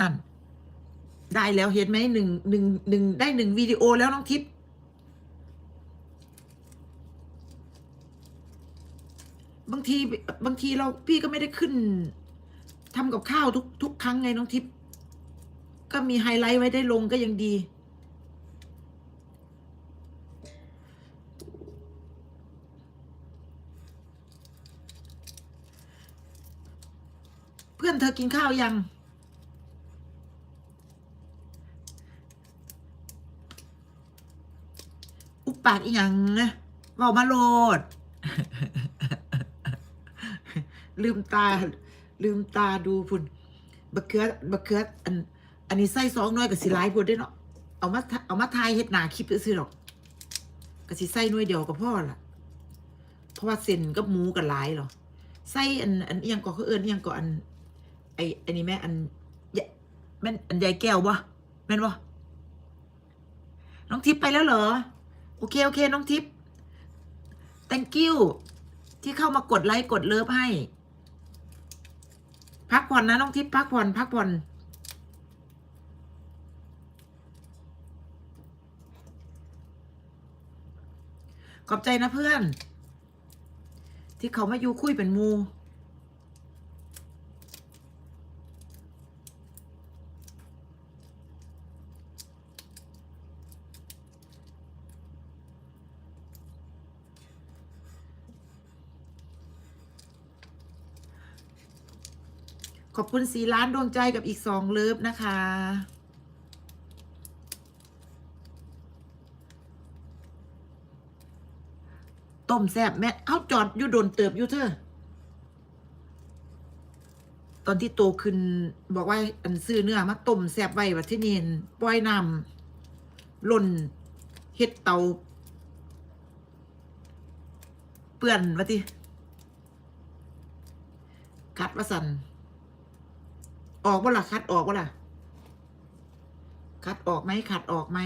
อัน ได้แล้วเห็นไหมหนึ่งหนึ่งหนึ่งได้หนึ่งวิดีโอแล้วน้องทิพย์บางทีบางทีเราพี่ก็ไม่ได้ขึ้นทำกับข้าวทุกทุกครั้งไงน้องทิพย์ก็มีไฮไลท์ไว้ได้ลงก็ยังดีเพื่อนเธอกินข้าวยัง ปปากอีหยังนะเว่ามาโลด ลืมตา ลืมตาดูพุ่นบักเขือบักเขืออัน อันนี้ไส้สองน้อยกับสิหลายพุ่นได้เนาะเอามาทะเอามาทายเฮ็ดหนาคลิปซื้อๆหรอกกับสิไส้น้อยเดียวกับพ่อล่ะ เพราะว่าเส้นกับหมูกับหลายหรอไส้อันอันเอียงก็เขาเอิ้นเอียงก็อันไออันนี้แม่อันยะแม่นอันใหญ่แก้วบ่แม่นบ่น้องทิพย์ไปแล้วเหรอ โอเค โอเค น้องทิพย์ thank you ที่เข้ามากดไลค์กดเลิฟให้ พักผ่อนนะน้องทิพย์พักผ่อนพักผ่อนขอบใจนะเพื่อน ที่เขามาอยู่คุยเป็นมู ขอบคุณสีล้านดวงใจกับอีกสองเลิฟนะคะ ต้มแซบแม่เอาจอดอยู่โดนเติบอยู่เธอ ตอนที่โตขึ้นบอกว่าอันซื้อเนื้อมาต้มแซบไว้ว่าที่นี่เห็นปล่อยน้ำล่นเฮ็ดเตา เปื่อนว่าที่กัดว่าสัน ออกบ่ล่ะคัดออกบ่ล่ะ คัดออกไหมขัดออกไหม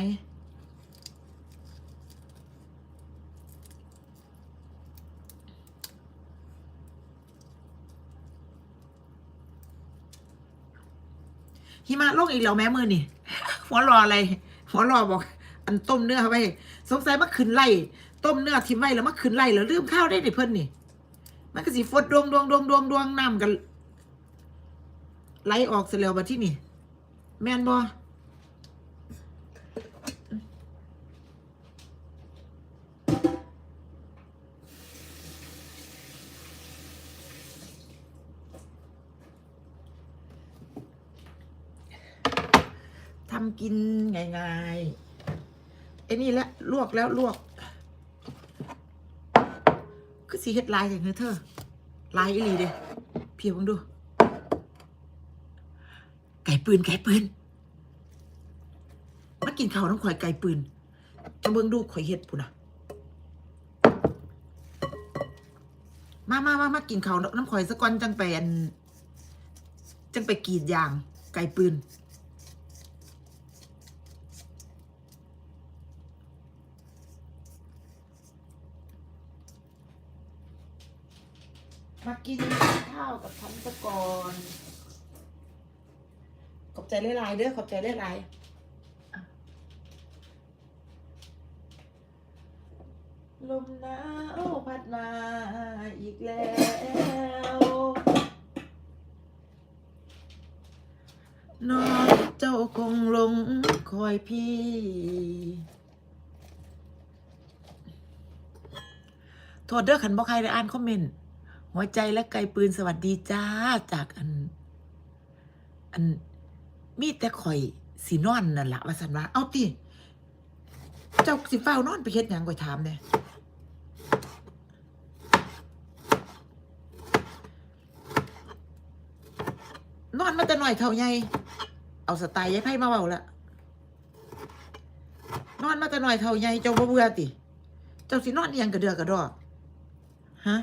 หิมะลงอีกแล้วแม่มือนี่หัวรออะไรหัวรอบอก อันต้มเนื้อไว้ สงสัยมาขึ้นไล่ต้มเนื้อทิ้งไว้แล้วมาขึ้นไล่แล้วลืมข้าวได้ดิเพิ่นนี่ มันก็สิฟดดวงดวงดวงดวงดวงน้ำกัน ไหลออกเสร็จแล้วบัดที่นี่แม่นบ่ทำกินง่ายๆไอ้นี่แหละลวกแล้วลวก คือสีเฮ็ดลายอย่างเนี้เธอลายอีหลีเด้เพียวมึงดู ไก่ปืนไก่ปืนมากินข้าวน้ำข่อยไก่ปืนมาเบิ่งดูข่อยเฮ็ดปุ่นนะมามามามากินข้าวน้ำข่อยสะก่อนจังไปอันจังไปกรีดยางไก่ปืนมากินข้าวกับฉันซะก่อน ขอบใจหลายๆเด้อขอบใจหลายๆอะลมหนาวพัดมาอีกแล้วน้องเจ้าคงลงคอยพี่ โทษเด้อขันบอกใครได้อ่านคอมเมนต์ หัวใจและไกลปืนสวัสดีจ้า จากอัน อัน มีแต่ข่อยสีนอนนั่นละว่าสันว่าเอาติเจ้าสิเฝ้านอนไปเฮ็ดหยังก่อยถามเนี่ยนอนมาแต่หน่อยเท่าไงเอาสไตล์ยายไพ่มาเบาละนอนมาแต่หน่อยเท่าไงเจ้าบ่เบื่อติ เจ้าสินอนเอียงกระเดือกกระดอกฮะ